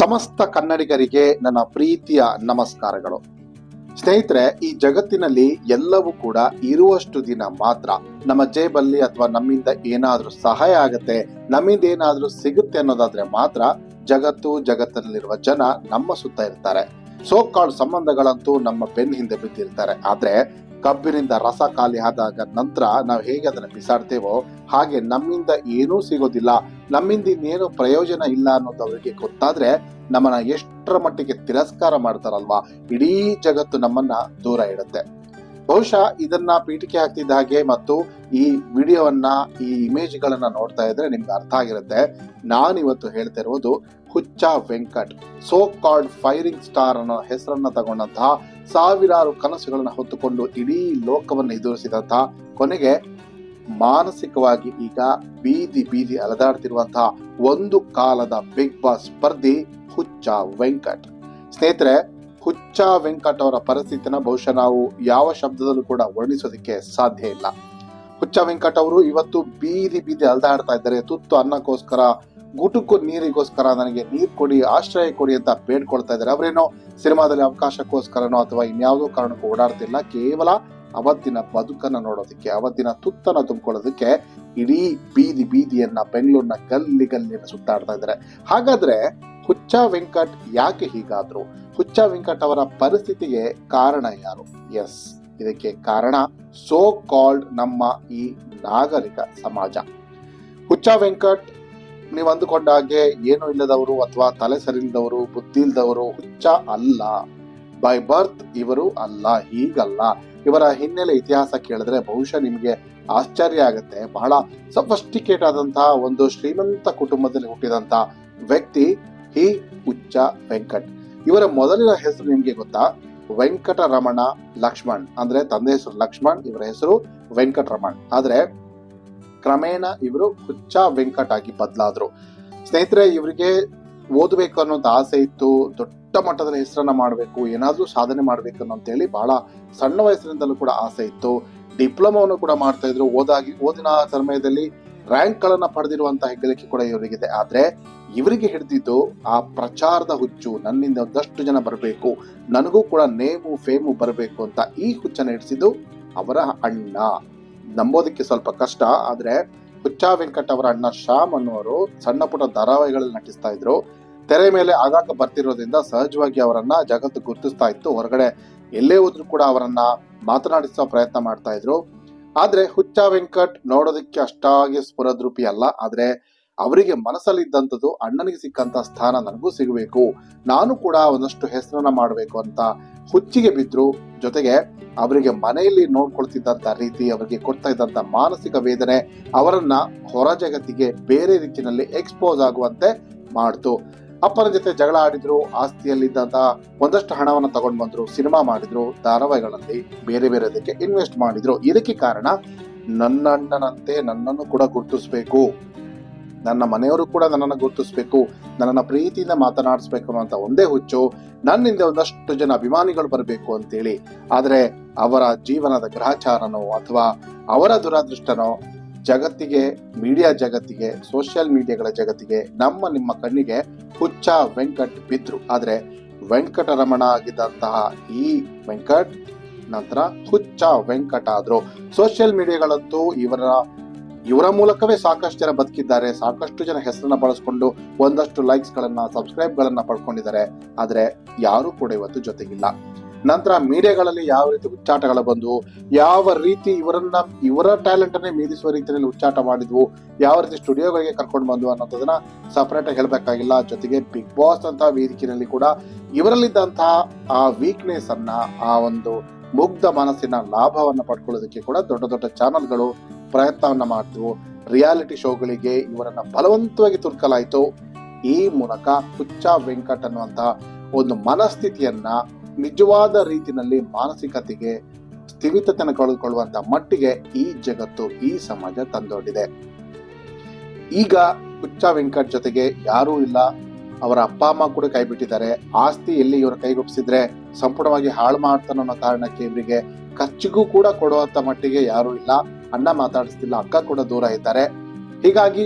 ಸಮಸ್ತ ಕನ್ನಡಿಗರಿಗೆ ನನ್ನ ಪ್ರೀತಿಯ ನಮಸ್ಕಾರಗಳು. ಸ್ನೇಹಿತರೆ, ಈ ಜಗತ್ತಿನಲ್ಲಿ ಎಲ್ಲವೂ ಕೂಡ ಇರುವಷ್ಟು ದಿನ ಮಾತ್ರ ನಮ್ಮ ಜೇಬಲ್ಲಿ ಅಥವಾ ನಮ್ಮಿಂದ ಏನಾದರೂ ಸಹಾಯ ಆಗತ್ತೆ, ನಮ್ಮಿಂದ ಏನಾದರೂ ಸಿಗುತ್ತೆ ಅನ್ನೋದಾದ್ರೆ ಮಾತ್ರ ಜಗತ್ತು, ಜಗತ್ತಿನಲ್ಲಿರುವ ಜನ ನಮ್ಮ ಸುತ್ತ ಇರ್ತಾರೆ. ಸೋ ಕಾಲ್ಡ್ ಸಂಬಂಧಗಳಂತೂ ನಮ್ಮ ಬೆನ್ನ ಹಿಂದೆ ಬಿದ್ದಿರ್ತಾರೆ. ಆದ್ರೆ ಕಬ್ಬಿನಿಂದ ರಸ ಖಾಲಿ ಆದಾಗ ನಂತರ ನಾವು ಹೇಗೆ ಅದನ್ನು ಬಿಸಾಡ್ತೇವೋ ಹಾಗೆ ನಮ್ಮಿಂದ ಏನೂ ಸಿಗೋದಿಲ್ಲ. ನಮ್ಮಿಂದ ಇನ್ನೇನು ಪ್ರಯೋಜನ ಇಲ್ಲ ಅನ್ನೋದು ಅವರಿಗೆ ಗೊತ್ತಾದ್ರೆ ನಮ್ಮನ್ನ ಎಷ್ಟರ ಮಟ್ಟಿಗೆ ತಿರಸ್ಕಾರ ಮಾಡ್ತಾರಲ್ವಾ? ಇಡೀ ಜಗತ್ತು ನಮ್ಮನ್ನ ದೂರ ಇಡುತ್ತೆ. ಬಹುಶಃ ಇದನ್ನ ಪೀಠಿಕೆ ಹಾಕ್ತಿದ್ದ ಹಾಗೆ ಮತ್ತು ಈ ವಿಡಿಯೋವನ್ನ, ಈ ಇಮೇಜ್ಗಳನ್ನ ನೋಡ್ತಾ ಇದ್ರೆ ನಿಮ್ಗೆ ಅರ್ಥ ಆಗಿರುತ್ತೆ. ನಾನಿವತ್ತು ಹೇಳ್ತಾ ಇರುವುದು Huccha Venkat, so called firing star ಅನ್ನೋ ಹೆಸರನ್ನ ತಗೊಂಡಂತಹ ಸಾವಿರಾರು ಕನಸುಗಳನ್ನು ಹೊತ್ತುಕೊಂಡು ಇಡೀ ಲೋಕವನ್ನು ಎದುರಿಸಿದಂತಹ ಕೊನೆಗೆ ಮಾನಸಿಕವಾಗಿ ಈಗ ಬೀದಿ ಬೀದಿ ಅಲೆದಾಡ್ತಿರುವಂತಹ ಒಂದು ಕಾಲದ ಬಿಗ್ ಬಾಸ್ ಸ್ಪರ್ಧಿ ಹುಚ್ಚ ವೆಂಕಟ್. ಸ್ನೇಹಿತರೆ, ಹುಚ್ಚ ವೆಂಕಟ್ ಅವರ ಪರಿಸ್ಥಿತಿನ ಬಹುಶಃ ನಾವು ಯಾವ ಶಬ್ದದಲ್ಲೂ ಕೂಡ ವರ್ಣಿಸೋದಕ್ಕೆ ಸಾಧ್ಯ ಇಲ್ಲ. ಹುಚ್ಚ ವೆಂಕಟ್ ಅವರು ಇವತ್ತು ಬೀದಿ ಬೀದಿ ಅಲದಾಡ್ತಾ ಇದ್ದಾರೆ. ತುತ್ತು ಅನ್ನಕ್ಕೋಸ್ಕರ ಗುಟುಕು ನೀರಿಗೋಸ್ಕರ ನನಗೆ ನೀರು ಕೊಡಿ, ಆಶ್ರಯ ಕೊಡಿ ಅಂತ ಬೇಡ್ಕೊಳ್ತಾ ಇದ್ದಾರೆ. ಅವರೇನೋ ಸಿನಿಮಾದಲ್ಲಿ ಅವಕಾಶಕ್ಕೋಸ್ಕರನೋ ಅಥವಾ ಇನ್ಯಾವುದೋ ಕಾರಣಕ್ಕೂ ಓಡಾಡ್ತಿಲ್ಲ. ಕೇವಲ ಅವತ್ತಿನ ಬದುಕನ್ನ ನೋಡೋದಕ್ಕೆ, ಅವತ್ತಿನ ತುತ್ತನ್ನ ತುಂಬಿಕೊಳ್ಳೋದಕ್ಕೆ ಇಡೀ ಬೀದಿ ಬೀದಿಯನ್ನ, ಬೆಂಗಳೂರಿನ ಗಲ್ಲಿ ಗಲ್ಲಿನ ಸುತ್ತಾಡ್ತಾ ಇದ್ದಾರೆ. ಹಾಗಾದ್ರೆ ಹುಚ್ಚ ವೆಂಕಟ್ ಯಾಕೆ ಹೀಗಾದ್ರು? ಹುಚ್ಚ ವೆಂಕಟ್ ಅವರ ಪರಿಸ್ಥಿತಿಗೆ ಕಾರಣ ಯಾರು? ಎಸ್ ಇದಕ್ಕೆ ಕಾರಣ ಸೋ ಕಾಲ್ಡ್ ನಮ್ಮ ಈ ನಾಗರಿಕ ಸಮಾಜ. ಹುಚ್ಚ ವೆಂಕಟ್ ನೀವು ಅಂದುಕೊಂಡ ಹಾಗೆ ಏನು ಇಲ್ಲದವರು ಅಥವಾ ತಲೆ ಸರಿಲ್ದವರು ಬುದ್ಧಿ ಇಲ್ದವರು ಹುಚ್ಚ ಅಲ್ಲ. ಬೈ ಬರ್ತ್ ಇವರು ಅಲ್ಲ, ಹೀಗಲ್ಲ. ಇವರ ಹಿನ್ನೆಲೆ ಇತಿಹಾಸ ಕೇಳಿದ್ರೆ ಬಹುಶಃ ನಿಮಗೆ ಆಶ್ಚರ್ಯ ಆಗುತ್ತೆ. ಬಹಳ ಸಫಸ್ಟಿಕೇಟ್ ಆದಂತಹ ಒಂದು ಶ್ರೀಮಂತ ಕುಟುಂಬದಲ್ಲಿ ಹುಟ್ಟಿದಂತ ವ್ಯಕ್ತಿ ಹಿ ಹುಚ್ಚ ವೆಂಕಟ್. ಇವರ ಮೊದಲಿನ ಹೆಸರು ನಿಮಗೆ ಗೊತ್ತಾ? ವೆಂಕಟರಮಣ ಲಕ್ಷ್ಮಣ್. ಅಂದ್ರೆ ತಂದೆ ಹೆಸರು ಲಕ್ಷ್ಮಣ್, ಇವರ ಹೆಸರು ವೆಂಕಟರಮಣ್. ಆದ್ರೆ ಕ್ರಮೇಣ ಇವರು ಹುಚ್ಚ ವೆಂಕಟ್ ಆಗಿ ಬದಲಾದ್ರು. ಸ್ನೇಹಿತರೆ, ಇವರಿಗೆ ಓದಬೇಕು ಅನ್ನೋದು ಆಸೆ ಇತ್ತು. ದೊಡ್ಡ ಮಟ್ಟದಲ್ಲಿ ಹೆಸರನ್ನ ಮಾಡಬೇಕು, ಏನಾದರೂ ಸಾಧನೆ ಮಾಡಬೇಕು ಅಂತ ಹೇಳಿ ಬಹಳ ಸಣ್ಣ ವಯಸ್ಸಿನಿಂದಲೂ ಕೂಡ ಆಸೆ ಇತ್ತು. ಡಿಪ್ಲೊಮಾವನ್ನು ಕೂಡ ಮಾಡ್ತಾ ಇದ್ರು. ಓದಾಗಿ, ಓದಿನ ಸಮಯದಲ್ಲಿ ರ್ಯಾಂಕ್ ಗಳನ್ನ ಪಡೆದಿರುವಂತಹ ಹೆಗ್ಗಳಿಕೆ ಕೂಡ ಇವರಿಗಿದೆ. ಆದರೆ, ಇವರಿಗೆ ಹಿಡಿದಿದ್ದು ಆ ಪ್ರಚಾರದ ಹುಚ್ಚು, ನನ್ನಿಂದ ಒಂದಷ್ಟು ಜನ ಬರಬೇಕು, ನನಗೂ ಕೂಡ ನೇಮು, ಫೇಮು ಬರಬೇಕು ಅಂತ ಈ ಹುಚ್ಚನ್ನು ಹಿಡಿಸಿದ್ದು ಅವರ ಅಣ್ಣ. ನಂಬೋದಕ್ಕೆ ಸ್ವಲ್ಪ ಕಷ್ಟ, ಆದ್ರೆ ಹುಚ್ಚ ವೆಂಕಟ್ ಅವರ ಅಣ್ಣ ಶ್ಯಾಮ್ ಅನ್ನುವರು ಸಣ್ಣ ಪುಟ್ಟ ಧಾರಾವಾಹಿಗಳಲ್ಲಿ ನಟಿಸ್ತಾ ಇದ್ರು. ತೆರೆ ಮೇಲೆ ಆಗಾಗ ಬರ್ತಿರೋದ್ರಿಂದ ಸಹಜವಾಗಿ ಅವರನ್ನ ಜಗತ್ತು ಗುರುತಿಸ್ತಾ ಇತ್ತು. ಹೊರಗಡೆ ಎಲ್ಲೇ ಹೋದ್ರು ಕೂಡ ಅವರನ್ನ ಮಾತನಾಡಿಸೋ ಪ್ರಯತ್ನ ಮಾಡ್ತಾ ಇದ್ರು. ಆದ್ರೆ ಹುಚ್ಚ ವೆಂಕಟ್ ನೋಡೋದಕ್ಕೆ ಅಷ್ಟಾಗಿ ಸ್ಫುರದ್ರೂಪಿ ಅಲ್ಲ. ಆದ್ರೆ ಅವರಿಗೆ ಮನಸ್ಸಲ್ಲಿದ್ದಂಥದ್ದು ಅಣ್ಣನಿಗೆ ಸಿಕ್ಕಂತ ಸ್ಥಾನ ನನಗೂ ಸಿಗಬೇಕು. ನಾನು ಕೂಡ ಒಂದಷ್ಟು ಹೆಸರನ್ನ ಮಾಡಬೇಕು ಅಂತ ಹುಚ್ಚಿಗೆ ಬಿದ್ರು. ಜೊತೆಗೆ ಅವರಿಗೆ ಮನೆಯಲ್ಲಿ ನೋಡ್ಕೊಳ್ತಿದ್ದಂತ ರೀತಿ, ಅವರಿಗೆ ಕೊಡ್ತಾ ಇದ್ದಂತ ಮಾನಸಿಕ ವೇದನೆ ಅವರನ್ನ ಹೊರ ಜಗತ್ತಿಗೆ ಬೇರೆ ರೀತಿಯಲ್ಲಿ ಎಕ್ಸ್ಪೋಸ್ ಆಗುವಂತೆ ಮಾಡ್ತು. ಅಪ್ಪನ ಜೊತೆ ಜಗಳ ಆಡಿದ್ರು ಆಸ್ತಿಯಲ್ಲಿದ್ದಂತ ಒಂದಷ್ಟು ಹಣವನ್ನ ತಗೊಂಡ್ ಬಂದ್ರು, ಸಿನಿಮಾ ಮಾಡಿದ್ರು, ಧಾರಾವಾಹಿಗಳಲ್ಲಿ ಬೇರೆ ಬೇರೆದಕ್ಕೆ ಇನ್ವೆಸ್ಟ್ ಮಾಡಿದ್ರು. ಇದಕ್ಕೆ ಕಾರಣ ನನ್ನಣ್ಣನಂತೆ ನನ್ನನ್ನು ಕೂಡ ಗುರುತಿಸ್ಬೇಕು. ನನ್ನ ಮನೆಯವರು ಕೂಡ ನನ್ನನ್ನು ಗುರುತಿಸಬೇಕು, ನನ್ನನ್ನು ಪ್ರೀತಿಯಿಂದ ಮಾತನಾಡಿಸ್ಬೇಕು ಅನ್ನುವಂತ ಒಂದೇ ಹುಚ್ಚು, ನನ್ನಿಂದ ಒಂದಷ್ಟು ಜನ ಅಭಿಮಾನಿಗಳು ಬರಬೇಕು ಅಂತೇಳಿ. ಆದರೆ ಅವರ ಜೀವನದ ಗ್ರಹಚಾರನೋ ಅಥವಾ ಅವರ ದುರಾದೃಷ್ಟನೋ ಜಗತ್ತಿಗೆ ಮೀಡಿಯಾ ಜಗತ್ತಿಗೆ ಸೋಷಿಯಲ್ ಮೀಡಿಯಾಗಳ ಜಗತ್ತಿಗೆ ನಮ್ಮ ನಿಮ್ಮ ಕಣ್ಣಿಗೆ ಹುಚ್ಚ ವೆಂಕಟ್ ಬಿದ್ರು. ಆದರೆ ವೆಂಕಟರಮಣ ಆಗಿದ್ದಂತಹ ಈ ವೆಂಕಟ್ ನಂತರ ಹುಚ್ಚ ವೆಂಕಟ ಆದ್ರು ಸೋಷಿಯಲ್ ಮೀಡಿಯಾಗಳಂತೂ ಇವರ ಇವರ ಮೂಲಕವೇ ಸಾಕಷ್ಟು ಜನ ಬದುಕಿದ್ದಾರೆ, ಸಾಕಷ್ಟು ಜನ ಹೆಸರನ್ನ ಬಳಸ್ಕೊಂಡು ಒಂದಷ್ಟು ಲೈಕ್ಸ್ ಗಳನ್ನ ಸಬ್ಸ್ಕ್ರೈಬ್ ಗಳನ್ನ ಪಡ್ಕೊಂಡಿದ್ದಾರೆ. ಆದ್ರೆ ಯಾರು ಕೂಡ ಇವತ್ತು ಜೊತೆಗಿಲ್ಲ. ನಂತರ ಮೀಡಿಯಾಗಳಲ್ಲಿ ಯಾವ ರೀತಿ ಉಚ್ಚಾಟಗಳು ಬಂದವು ಯಾವ ರೀತಿ ಇವರನ್ನ, ಇವರ ಟ್ಯಾಲೆಂಟ್ ಅನ್ನೇ ಮೀರಿಸುವ ರೀತಿಯಲ್ಲಿ ಉಚ್ಚಾಟ ಮಾಡಿದ್ವು, ಯಾವ ರೀತಿ ಸ್ಟುಡಿಯೋಗಳಿಗೆ ಕರ್ಕೊಂಡು ಬಂದ್ವು ಅನ್ನೋದನ್ನ ಸಪರೇಟ್ ಆಗಿ ಹೇಳಬೇಕಾಗಿಲ್ಲ. ಜೊತೆಗೆ ಬಿಗ್ ಬಾಸ್ ಅಂತ ವೇದಿಕೆಯಲ್ಲಿ ಕೂಡ ಇವರಲ್ಲಿದ್ದಂತಹ ಆ ವೀಕ್ನೆಸ್ ಅನ್ನ, ಆ ಒಂದು ಮುಗ್ಧ ಮನಸ್ಸಿನ ಲಾಭವನ್ನು ಪಡ್ಕೊಳ್ಳೋದಕ್ಕೆ ಕೂಡ ದೊಡ್ಡ ದೊಡ್ಡ ಚಾನೆಲ್ಗಳು ಪ್ರಯತ್ನವನ್ನ ಮಾಡಿದ್ವು ರಿಯಾಲಿಟಿ ಶೋಗಳಿಗೆ ಇವರನ್ನ ಬಲವಂತವಾಗಿ ತುರ್ಕಲಾಯಿತು. ಈ ಮೂಲಕ ಹುಚ್ಚ ವೆಂಕಟ್ ಅನ್ನುವಂತಹ ಒಂದು ಮನಸ್ಥಿತಿಯನ್ನ ನಿಜವಾದ ರೀತಿಯಲ್ಲಿ ಮಾನಸಿಕತೆಗೆ ಸ್ಥಿಮಿತತೆಯನ್ನು ಕಳೆದುಕೊಳ್ಳುವಂತ ಮಟ್ಟಿಗೆ ಈ ಜಗತ್ತು, ಈ ಸಮಾಜ ತಂದೊಡ್ಡಿದೆ. ಈಗ ಹುಚ್ಚ ವೆಂಕಟ್ ಜೊತೆಗೆ ಯಾರೂ ಇಲ್ಲ. ಅವರ ಅಪ್ಪ, ಅಮ್ಮ ಕೂಡ ಕೈ ಬಿಟ್ಟಿದ್ದಾರೆ. ಆಸ್ತಿ ಎಲ್ಲಿ ಇವರು ಕೈಗೊಪ್ಪಿಸಿದ್ರೆ ಸಂಪೂರ್ಣವಾಗಿ ಹಾಳು ಮಾಡ್ತಾನೋ ಅನ್ನೋ ಕಾರಣಕ್ಕೆ ಇವರಿಗೆ ಖರ್ಚಿಗೂ ಕೂಡ ಕೊಡುವಂತ ಮಟ್ಟಿಗೆ ಯಾರೂ ಇಲ್ಲ. ಅಣ್ಣ ಮಾತಾಡಿಸ್ತಿಲ್ಲ ಅಕ್ಕ ಕೂಡ ದೂರ ಇದ್ದಾರೆ. ಹೀಗಾಗಿ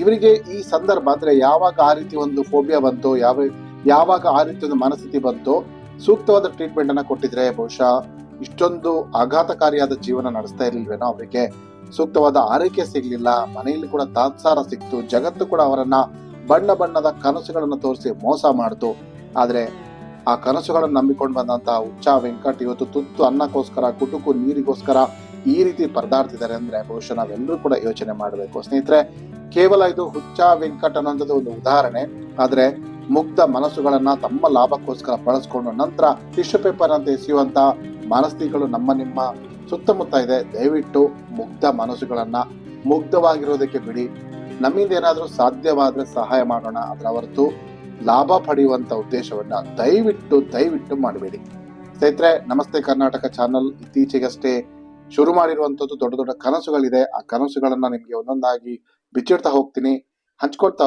ಇವರಿಗೆ ಈ ಸಂದರ್ಭ ಅಂದ್ರೆ ಯಾವಾಗ ಆ ರೀತಿ ಒಂದು ಫೋಬಿಯಾ ಬಂತು, ಯಾವ, ಯಾವಾಗ ಆ ರೀತಿ ಒಂದು ಮನಸ್ಥಿತಿ ಬಂತು, ಸೂಕ್ತವಾದ ಟ್ರೀಟ್ಮೆಂಟ್ ಅನ್ನ ಕೊಟ್ಟಿದ್ರೆ ಬಹುಶಃ ಇಷ್ಟೊಂದು ಆಘಾತಕಾರಿಯಾದ ಜೀವನ ನಡೆಸ್ತಾ ಇರ್ಲಿಲ್ವೇನೋ ಅವರಿಗೆ. ಸೂಕ್ತವಾದ ಆರೈಕೆ ಸಿಗ್ಲಿಲ್ಲ, ಮನೆಯಲ್ಲಿ ಕೂಡ ತಾತ್ಸಾರ ಸಿಕ್ತು, ಜಗತ್ತು ಕೂಡ ಅವರನ್ನ ಬಣ್ಣ ಬಣ್ಣದ ಕನಸುಗಳನ್ನು ತೋರಿಸಿ ಮೋಸ ಮಾಡ್ತು. ಆದ್ರೆ ಆ ಕನಸುಗಳನ್ನು ನಂಬಿಕೊಂಡು ಬಂದಂತಹ ಹುಚ್ಚ ವೆಂಕಟ್ ಇವತ್ತು ತುತ್ತು ಅನ್ನಕ್ಕೋಸ್ಕರ, ಕುಟುಕು ನೀರಿಗೋಸ್ಕರ ಈ ರೀತಿ ಪರದಾಡ್ತಿದ್ದಾರೆ ಅಂದ್ರೆ ಬಹುಶಃ ನಾವೆಲ್ಲರೂ ಕೂಡ ಯೋಚನೆ ಮಾಡಬೇಕು. ಸ್ನೇಹಿತರೆ, ಕೇವಲ ಇದು ಹುಚ್ಚ ವೆಂಕಟ್ ಅನ್ನೋಂಥದ್ದು ಒಂದು ಉದಾಹರಣೆ. ಆದ್ರೆ ಮುಗ್ಧ ಮನಸ್ಸುಗಳನ್ನ ತಮ್ಮ ಲಾಭಕ್ಕೋಸ್ಕರ ಬಳಸ್ಕೊಂಡು ನಂತರ ಟಿಶ್ಯೂ ಪೇಪರ್ ಅಂತ ಎಸೆಯುವಂತ ಮನಸ್ಥಿತಿಗಳು ನಮ್ಮ ನಿಮ್ಮ ಸುತ್ತಮುತ್ತ ಇದೆ. ದಯವಿಟ್ಟು ಮುಗ್ಧ ಮನಸ್ಸುಗಳನ್ನ ಮುಗ್ಧವಾಗಿರೋದಕ್ಕೆ ಬಿಡಿ. ನಮ್ಮಿಂದ ಏನಾದರೂ ಸಾಧ್ಯವಾದ್ರೆ ಸಹಾಯ ಮಾಡೋಣ. ಅದರ ಹೊರತು ಲಾಭ ಪಡೆಯುವಂತ ಉದ್ದೇಶವನ್ನ ದಯವಿಟ್ಟು ದಯವಿಟ್ಟು ಮಾಡಬೇಡಿ. ಸ್ನೇಹಿತರೆ, ನಮಸ್ತೆ ಕರ್ನಾಟಕ ಚಾನಲ್. ಇತ್ತೀಚೆಗಷ್ಟೇ ಶುರು ಮಾಡಿರುವಂತದ್ದು ದೊಡ್ಡ ದೊಡ್ಡ ಕನಸುಗಳಿದೆ. ಆ ಕನಸುಗಳನ್ನ ನಿಮಗೆ ಒಂದೊಂದಾಗಿ ಬಿಚ್ಚಿಡ್ತಾ ಹೋಗ್ತೀನಿ. ಹಂಚ್ಕೊಳ್ತಾ